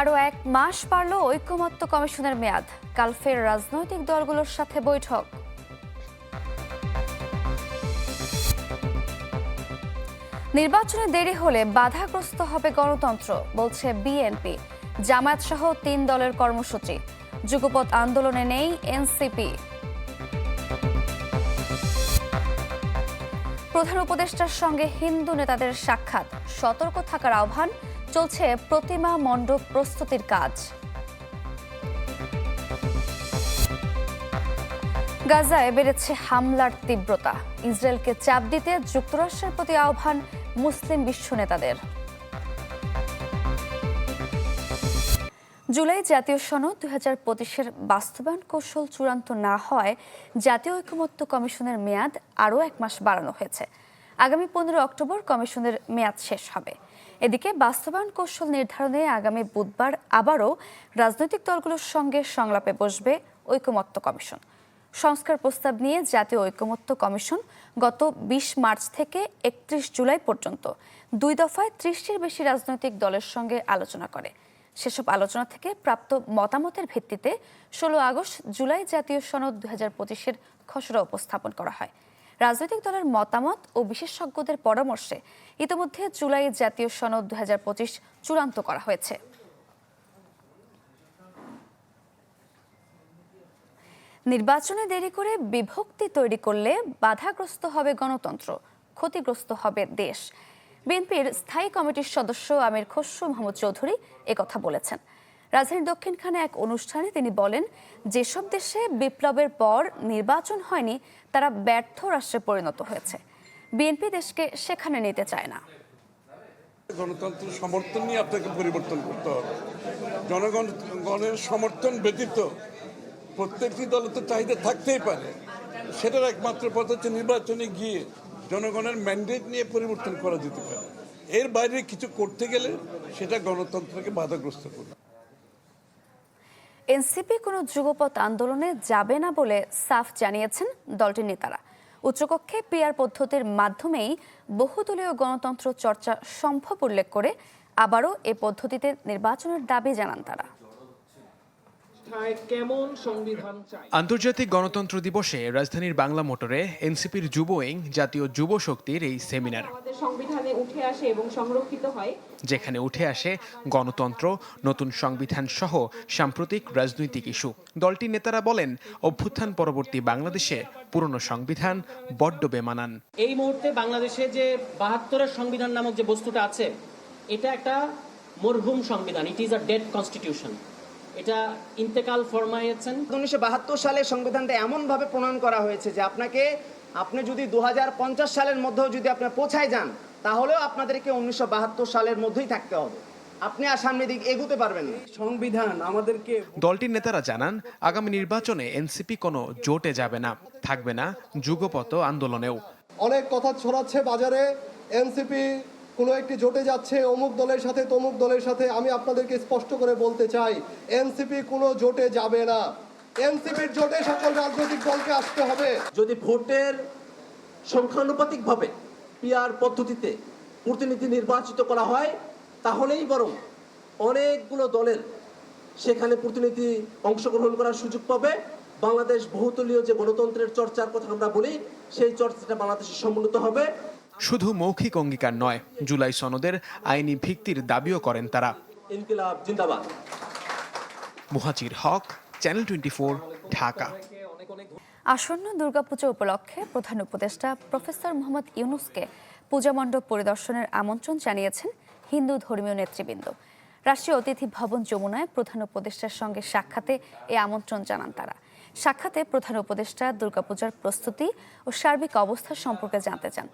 আরও এক মাস পারল ঐক্যমত্য কমিশনের মেয়াদ। কাল ফের রাজনৈতিক দলগুলোর সাথে বৈঠক। নির্বাচনে দেরি হলে বাধাগ্রস্ত হবে গণতন্ত্র, বলছে বিএনপি। জামায়াত সহ তিন দলের কর্মসূচি। যুগপৎ আন্দোলনে নেই এনসিপি। প্রধান উপদেষ্টার সঙ্গে হিন্দু নেতাদের সাক্ষাৎ। সতর্ক থাকার আহ্বান চলছে প্রতিমা মণ্ডপ প্রস্তুতির কাজ। গাজায় বেড়েছে হামলার তীব্রতা। ইসরায়েলকে চাপ দিতে যুক্তরাষ্ট্রের প্রতি আহ্বান মুসলিম বিশ্ব নেতাদের। জুলাই জাতীয় সনদ দুই হাজার পঁচিশের বাস্তবায়ন কৌশল চূড়ান্ত না হওয়ায় জাতীয় ঐকমত্য কমিশনের মেয়াদ আরও এক মাস বাড়ানো হয়েছে। আগামী পনেরো অক্টোবর কমিশনের মেয়াদ শেষ হবে। এদিকে বাস্তবায়ন কৌশল নির্ধারণে আগামী বুধবার আবারও রাজনৈতিক দলগুলোর সঙ্গে সংলাপে বসবে ঐকমত্য কমিশন। সংস্কার প্রস্তাব নিয়ে জাতীয় ঐকমত্য কমিশন গত বিশ মার্চ থেকে একত্রিশ জুলাই পর্যন্ত দুই দফায় ত্রিশটির বেশি রাজনৈতিক দলের সঙ্গে আলোচনা করে। সেসব আলোচনা থেকে প্রাপ্ত মতামতের ভিত্তিতে ষোলো আগস্ট জুলাই জাতীয় সনদ দুই হাজার পঁচিশের খসড়া উপস্থাপন করা হয়। রাজনৈতিক দলের মতামত ও বিশেষজ্ঞদের পরামর্শে ইতিমধ্যে জুলাই জাতীয় সনদ দুই হাজার পঁচিশ চূড়ান্ত করা হয়েছে। নির্বাচনে দেরি করে বিভক্তি তৈরি করলে বাধাগ্রস্ত হবে গণতন্ত্র, ক্ষতিগ্রস্ত হবে দেশ। বিএনপির স্থায়ী কমিটির সদস্য আমির খসরু মাহমুদ চৌধুরী একথা বলেছেন। রাজধানীর দক্ষিণখানে এক অনুষ্ঠানে তিনি বলেন, যেসব দেশে বিপ্লবের পর নির্বাচন হয়নি, তারা ব্যর্থ রাষ্ট্রে পরিণত হয়েছে। বিএনপি দেশকে সেখানে নিতে চায় না। গণতন্ত্র সমর্থন নিয়ে আপনাকে পরিবর্তন করতে হবে। জনগণ গণের সমর্থন ব্যতীত প্রত্যেকটি দলের তো চাহিদা থাকতেই পারে। সেটার একমাত্র পথ হচ্ছে নির্বাচনে গিয়ে জনগণের ম্যান্ডেট নিয়ে পরিবর্তন করা যেতে পারে। এর বাইরে কিছু করতে গেলে সেটা গণতন্ত্রকে বাধাগ্রস্ত করবে। এনসিপি কোনো যুগপৎ আন্দোলনে যাবে না বলে সাফ জানিয়েছেন দলটির নেতারা। উচ্চকক্ষে পিয়ার পদ্ধতির মাধ্যমেই বহুদলীয় গণতন্ত্র চর্চা সম্ভব উল্লেখ করে আবারও এ পদ্ধতিতে নির্বাচনের দাবি জানান তারা। কোথায় কেমন সংবিধান চাই? আন্তর্জাতিক গণতন্ত্র দিবসে রাজধানীর বাংলা মোটরে এনসিপির যুব উইং জাতীয় যুব শক্তির এই সেমিনার। উঠে আসে এবং সংরক্ষিত হয়। যেখানে উঠে আসে গণতন্ত্র নতুন সংবিধান সহ সাম্প্রতিক রাজনৈতিক ইস্যু। দলটির নেতারা বলেন অভ্যুত্থান পরবর্তী বাংলাদেশে পুরনো সংবিধান বড্ড বেমানান। এই মুহূর্তে বাংলাদেশে যে বাহাত্তরের সংবিধান নামক যে বস্তুটা আছে এটা একটা মরহুম সংবিধান। It is a dead constitution এটা ইন্তেকাল ফরমাইয়েছেন উনিশশো বাহাত্তর সালে সংবিধানটা এমনভাবে প্রণয়ন করা হয়েছে যে আপনাকে আপনি যদি দু হাজার পঞ্চাশ সালের মধ্যেও যদি আপনি পৌঁছায় যান তাহলেও আপনাদেরকে উনিশশো বাহাত্তর সালের মধ্যেই থাকতে হবে। আপনি আর সামনের দিক এগোতে পারবেন না। সংবিধান আমাদেরকে দলটির নেতারা জানান আগামী নির্বাচনে এনসিপি কোনো জোটে যাবে না থাকবে না যুগপত আন্দোলনেও। অনেক কথা ছড়াচ্ছে বাজারে এনসিপি কোনো একটি জোটে যাচ্ছে অমুক দলের সাথে তমুক দলের সাথে। আমি আপনাদেরকে স্পষ্ট করে বলতে চাই এনসিপি কোনো জোটে যাবে না। এনসিপির জোটে সকল রাজনৈতিক দলকে আসতে হবে। যদি ভোটের সংখ্যানুপাতিকভাবে পিআর পদ্ধতিতে প্রতিনিধি নির্বাচিত করা হয় তাহলেই বরং অনেকগুলো দলের সেখানে প্রতিনিধি অংশগ্রহণ করার সুযোগ পাবে। বাংলাদেশ বহুতলীয় যে গণতন্ত্রের চর্চার কথা আমরা বলি সেই চর্চাটা বাংলাদেশে সম্মিলিত হবে। শুধু মৌখিক অঙ্গীকার নয় জুলাই সনদের আইনি ভিত্তির দাবিও করেন তারা। ইনকিলাব জিন্দাবাদ। Muhajir Haq channel twenty Dhaka. আসন্ন দুর্গাপূজা উপলক্ষে প্রধান উপদেষ্টা প্রফেসর মোহাম্মদ ইউনুসকে পূজা মণ্ডপ পরিদর্শনের আমন্ত্রণ জানিয়েছেন হিন্দু ধর্মীয় নেতৃবৃন্দ। রাষ্ট্রীয় অতিথি ভবন যমুনায় প্রধান উপদেষ্টার সঙ্গে সাক্ষাতে এ আমন্ত্রণ জানান তারা। সাক্ষাতে প্রধান উপদেষ্টা দুর্গাপূজার প্রস্তুতি ও সার্বিক অবস্থা সম্পর্কে জানতে চান।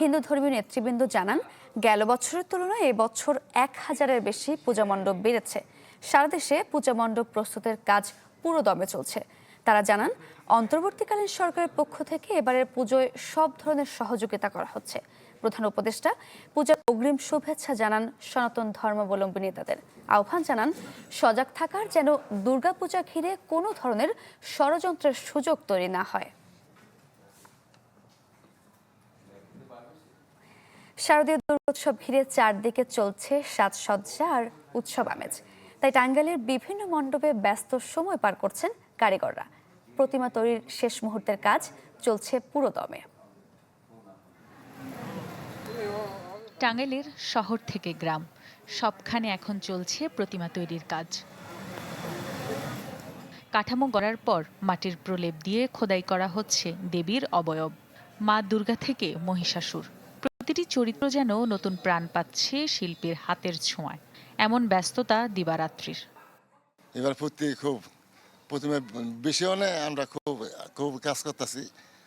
হিন্দু ধর্মীয় নেতৃবৃন্দ জানান, গেল বছরের তুলনায় এবছর এক হাজারের বেশি পূজা মণ্ডপ বেড়েছে। সারা দেশে পূজা মণ্ডপ প্রস্তুতের কাজ পুরো দমে চলছে। তারা জানান, অন্তর্বর্তীকালীন সরকারের পক্ষ থেকে এবারের পুজোয় সব ধরনের সহযোগিতা করা হচ্ছে। প্রধান উপদেষ্টা পূজার অগ্রিম শুভেচ্ছা জানান সনাতন ধর্মাবলম্বী নেতাদের। আহ্বান জানান, সজাগ থাকার যেন দুর্গাপূজা ঘিরে কোনো ধরনের ষড়যন্ত্রের সুযোগ তৈরি না হয়। শারদীয় দুর্গোৎসব ঘিরে চারদিকে চলছে সাজসজ্জা আর উৎসব আমেজ। তাই টাঙ্গাইলের বিভিন্ন মণ্ডপে ব্যস্ত সময় পার করছেন কারিগররা। প্রতিমা তৈরির শেষ মুহূর্তের কাজ চলছে পুরোদমে। টাঙ্গাইলের শহর থেকে গ্রাম সবখানে এখন চলছে প্রতিমা তৈরির কাজ। কাঠামো গড়ার পর মাটির প্রলেপ দিয়ে খোদাই করা হচ্ছে দেবীর অবয়ব মা দুর্গা থেকে মহিষাসুর। প্রতিটি চরিত্র যেন নতুন প্রাণ পাচ্ছে শিল্পীর হাতের ছোঁয়ায়। এমন ব্যস্ততা দিবারাত্রির। এবার প্রতি খুব প্রথমে বেশিও নেই আমরা খুব খুব কাজ করতেছি।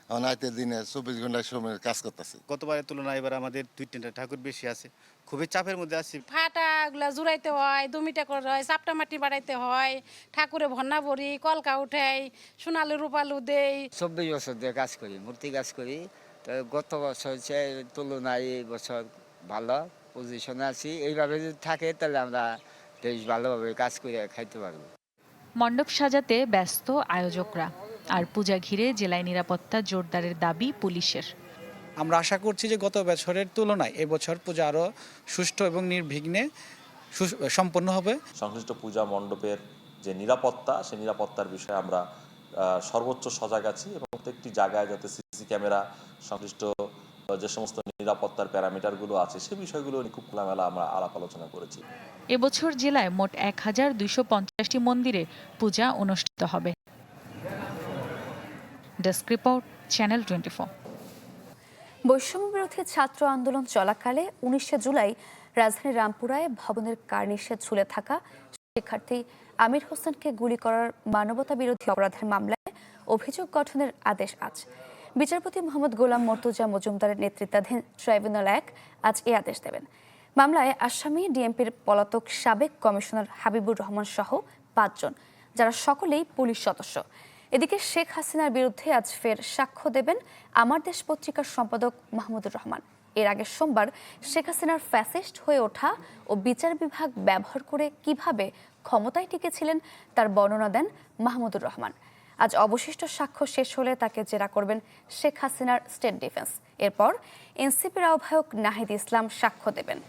এখন দিনে চব্বিশ ঘন্টায় সময় কাজ করতেছি। গতবারের তুলনায় এবার আমাদের দুই তিনটা ঠাকুর বেশি আছে। খুবই চাপের মধ্যে আছি। ফাটা গুলা জুড়াইতে হয় দুমিটা করে হয় চাপটা মাটি বাড়াইতে হয় ঠাকুরে ভন্না ভরি কলকা উঠাই সোনালু রূপালু দেই। চব্বিশ বছর দিয়ে কাজ করি মূর্তি কাজ করি। তো গত বছর তুলনায় এই বছর ভালো পজিশনে আছি। এইভাবে যদি থাকে তাহলে আমরা বেশ ভালোভাবে কাজ করে খাইতে পারব। মণ্ডপ সাজাতে ব্যস্ত আয়োজকরা। আর পূজা ঘিরে জেলায় নিরাপত্তা জোরদারের দাবি পুলিশের। আমরা আশা করছি যে গত বছরের তুলনায় এবছর পূজা আরও সুষ্ঠু এবং নির্বিঘ্নে সম্পন্ন হবে। সংশ্লিষ্ট পূজা মণ্ডপের যে নিরাপত্তা সেই নিরাপত্তার বিষয়ে আমরা সর্বোচ্চ সজাগ আছি এবং প্রত্যেকটি জায়গায় যাতে সিসি ক্যামেরা সংশ্লিষ্ট যে সমস্ত নিরাপত্তার প্যারামিটারগুলো আছে সেই বিষয়গুলো নিয়ে খুব খোলামেলা আমরা আলাপ আলোচনা করেছি। এবছর জেলায় মোট এক হাজার দুইশো পঞ্চাশটি মন্দিরে পূজা অনুষ্ঠিত হবে। ডেস্ক রিপোর্ট চ্যানেল টোয়েন্টি বৈষম্য বিরোধী ছাত্র আন্দোলন চলাকালে উনিশে জুলাই রাজধানীর রামপুরায় ভবনের কার্নিশে ঝুলে থাকা শিক্ষার্থী আমির হোসেনকে গুলি করার মানবতা বিরোধী অপরাধের মামলায় অভিযোগ গঠনের আদেশ আজ। বিচারপতি মোহাম্মদ গোলাম মর্তুজা মজুমদারের নেতৃত্বাধীন ট্রাইব্যুনাল এক আজ এ আদেশ দেবেন। মামলায় আসামি ডিএমপির পলাতক সাবেক কমিশনার হাবিবুর রহমান সহ পাঁচজন, যারা সকলেই পুলিশ সদস্য। এদিকে শেখ হাসিনার বিরুদ্ধে আজ ফের সাক্ষ্য দেবেন আমার দেশ পত্রিকার সম্পাদক মাহমুদুর রহমান। এর আগে সোমবার শেখ হাসিনার ফ্যাসিস্ট হয়ে ওঠা ও বিচার বিভাগ ব্যবহার করে কীভাবে ক্ষমতায় টিকেছিলেন তার বর্ণনা দেন মাহমুদুর রহমান। আজ অবশিষ্ট সাক্ষ্য শেষ হলে তাকে জেরা করবেন শেখ হাসিনার স্টেট ডিফেন্স। এরপর এনসিপির আহ্বায়ক নাহিদ ইসলাম সাক্ষ্য দেবেন।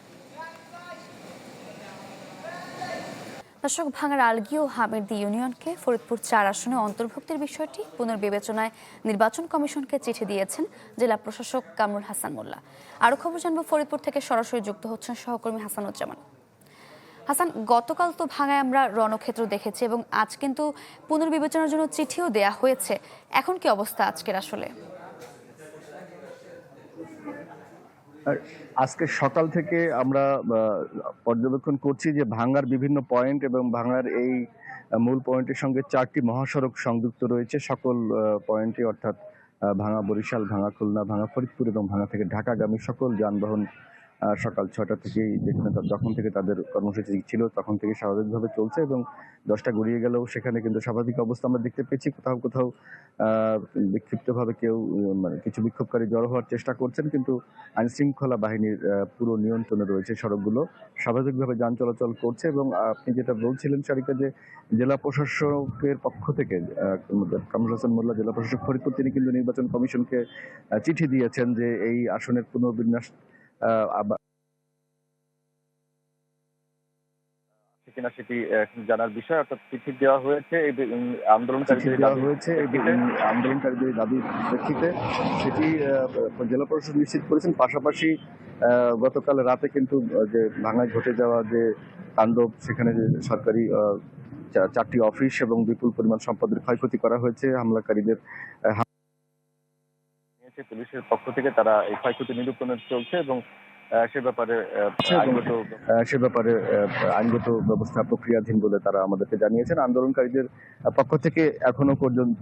দর্শক, ভাঙার আলগি ও হামিরদি ইউনিয়নকে ফরিদপুর চার আসনে অন্তর্ভুক্তির বিষয়টি পুনর্বিবেচনায় নির্বাচন কমিশনকে চিঠি দিয়েছেন জেলা প্রশাসক কামরুল হাসান মোল্লা। আরও খবর জানব ফরিদপুর থেকে সরাসরি যুক্ত হচ্ছেন সহকর্মী হাসানুজ্জামান। হাসান, গতকাল তো ভাঙায় আমরা রণক্ষেত্র দেখেছি এবং আজ কিন্তু পুনর্বিবেচনার জন্য চিঠিও দেয়া হয়েছে। এখন কি অবস্থা আজকের আসলে? আজকে সকাল থেকে আমরা পর্যবেক্ষণ করছি যে ভাঙার বিভিন্ন পয়েন্ট এবং ভাঙার এই মূল পয়েন্টের সঙ্গে চারটি মহাসড়ক সংযুক্ত রয়েছে। সকল পয়েন্টে অর্থাৎ ভাঙা বরিশাল, ভাঙা খুলনা, ভাঙা ফরিদপুর এবং ভাঙা থেকে ঢাকাগামী সকল যানবাহন সকাল ছটা থেকেই যেখানে যখন থেকে তাদের কর্মসূচি ছিল, তখন থেকে স্বাভাবিকভাবে চলছে এবং দশটা গড়িয়ে গেলেও সেখানে কিন্তু স্বাভাবিক অবস্থা আমরা দেখতে পেয়েছি। কোথাও কোথাও বিক্ষিপ্তভাবে কেউ মানে কিছু বিক্ষোভকারী জড়ো হওয়ার চেষ্টা করছেন, কিন্তু আইন শৃঙ্খলা বাহিনীর পুরো নিয়ন্ত্রণে রয়েছে সড়কগুলো। স্বাভাবিকভাবে যান চলাচল করছে এবং আপনি যেটা বলছিলেন সারিকা, যে জেলা প্রশাসকের পক্ষ থেকে কামরুল হাসান মোল্লা, জেলা প্রশাসক ফরিদপুর, তিনি কিন্তু নির্বাচন কমিশনকে চিঠি দিয়েছেন যে এই আসনের পুনর্বিন্যাস কিনা সেটি জানার বিষয় অর্থাৎ চিঠি দেওয়া হয়েছে আন্দোলনকারীদের হয়েছে আন্দোলনকারীদের দাবির প্রেক্ষিতে সেটি জেলা প্রশাসক নিশ্চিত করেছেন। পাশাপাশি আহ, গতকাল রাতে কিন্তু যে ভাঙায় ঘটে যাওয়া যে তাণ্ডব সেখানে যে সরকারি চারটি অফিস এবং বিপুল পরিমাণ সম্পদের ক্ষয়ক্ষতি করা হয়েছে। হামলাকারীদের নিয়েছে পুলিশের পক্ষ থেকে তারা এই ক্ষয়ক্ষতি নিরূপণের চলছে এবং সে ব্যাপারে আইনগত সে ব্যাপারে আইনগত ব্যবস্থা প্রক্রিয়াধীন বলে তারা আমাদেরকে জানিয়েছেন। আন্দোলনকারীদের পক্ষ থেকে এখনও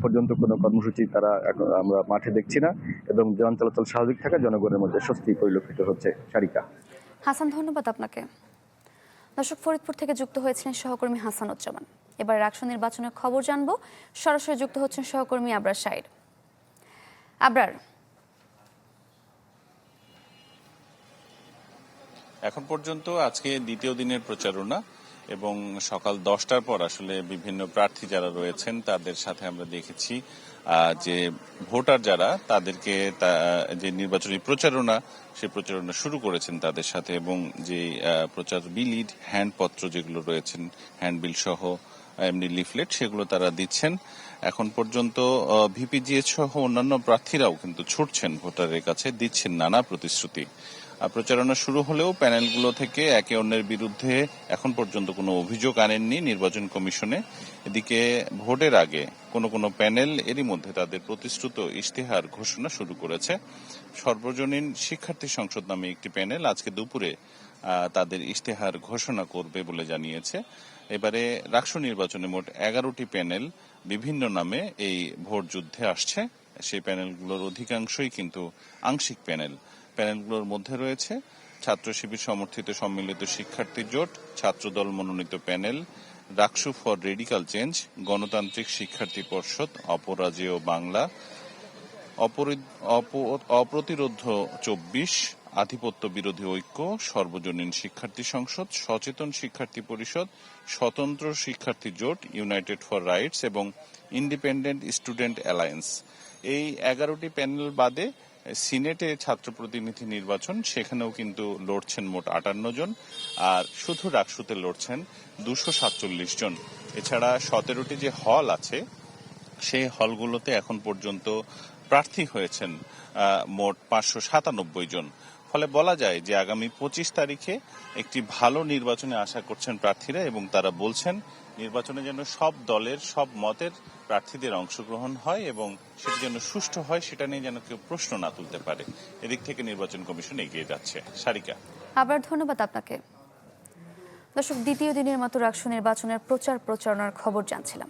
পর্যন্ত কোনো কর্মসূচি তারা আমরা মাঠে দেখছি না এবং যান চলাচল স্বাভাবিক থাকা জনগণের মধ্যে স্বস্তি পরিলক্ষিত হচ্ছে সারিকা। হাসান ধন্যবাদ আপনাকে। দর্শক ফরিদপুর থেকে যুক্ত হয়েছিলেন সহকর্মী হাসানুজ্জামান। এবার রাকসু নির্বাচনের খবর জানব। সরাসরি যুক্ত হচ্ছেন সহকর্মী আবরার সাইড আবরার এখন পর্যন্ত আজকে দ্বিতীয় দিনের প্রচারণা এবং সকাল দশটার পর আসলে বিভিন্ন প্রার্থী যারা রয়েছেন, তাদের সাথে আমরা দেখেছি যে ভোটার যারা, তাদেরকে যে নির্বাচনী প্রচারণা, সে প্রচারণা শুরু করেছেন তাদের সাথে এবং যে প্রচার বিলিড হ্যান্ডপত্র যেগুলো রয়েছেন, হ্যান্ডবিল সহ, এমনি লিফলেট, সেগুলো তারা দিচ্ছেন। এখন পর্যন্ত ভিপিজিএস সহ অন্যান্য প্রার্থীরাও কিন্তু ছুটছেন ভোটারের কাছে, দিচ্ছেন নানা প্রতিশ্রুতি। প্রচারণা শুরু হলেও প্যানেলগুলো থেকে একে অন্যের বিরুদ্ধে এখন পর্যন্ত কোনো অভিযোগ আনেননি নির্বাচন কমিশনে। এদিকে ভোটের আগে কোনো কোনো প্যানেল এরই মধ্যে তাদের প্রতিশ্রুত ইশতেহার ঘোষণা শুরু করেছে। সর্বজনীন শিক্ষার্থী সংসদ নামে একটি প্যানেল আজকে দুপুরে তাদের ইশতেহার ঘোষণা করবে বলে জানিয়েছে। এবারে রাষ্ট্র নির্বাচনে মোট এগারোটি প্যানেল বিভিন্ন নামে এই ভোট যুদ্ধে আসছে। সেই প্যানেলগুলোর অধিকাংশই কিন্তু আংশিক প্যানেল। প্যানেলগুলোর মধ্যে রয়েছে ছাত্র শিবির সমর্থিত সম্মিলিত শিক্ষার্থী জোট, ছাত্রদল মনোনীত panel, RAKSU for radical change, গণতান্ত্রিক শিক্ষার্থী পর্ষদ, অপরাজেয় বাংলা, অপরি- অপ- অপ্রতিরোধ চব্বিশ, আধিপত্য বিরোধী ঐক্য, সর্বজনীন শিক্ষার্থী সংসদ, সচেতন শিক্ষার্থী পরিষদ, স্বতন্ত্র শিক্ষার্থী জোট, ইউনাইটেড ফর রাইটস এবং ইন্ডিপেন্ডেন্ট স্টুডেন্ট অ্যালায়েন্স। এই এগারোটি প্যানেল বাদে সিনেটে ছাত্র প্রতিনিধি নির্বাচন, সেখানেও কিন্তু লড়ছেন মোট আটান্ন জন, আর শুধু রাকসুতে লড়ছেন দুশো সাতচল্লিশ জন। এছাড়া সতেরোটি যে হল আছে, সেই হলগুলোতে এখন পর্যন্ত প্রার্থী হয়েছেন মোট পাঁচশো সাতানব্বই জন। ফলে বলা যায় যে আগামী পঁচিশ তারিখে একটি ভালো নির্বাচনে আশা করছেন প্রার্থীরা এবং তারা বলছেন নির্বাচনে যেন সব দলের, সব মতের প্রার্থীদের অংশগ্রহণ হয় এবং সেটি যেন সুষ্ঠু হয় সেটা নিয়ে যেন কেউ প্রশ্ন না তুলতে পারে। এদিক থেকে নির্বাচন কমিশন এগিয়ে যাচ্ছে। সারিকা। আবার ধন্যবাদ আপনাকে। দর্শক, দ্বিতীয় দিনের মতো রাষ্ট্র নির্বাচনের প্রচার প্রচারণার খবর জানছিলাম।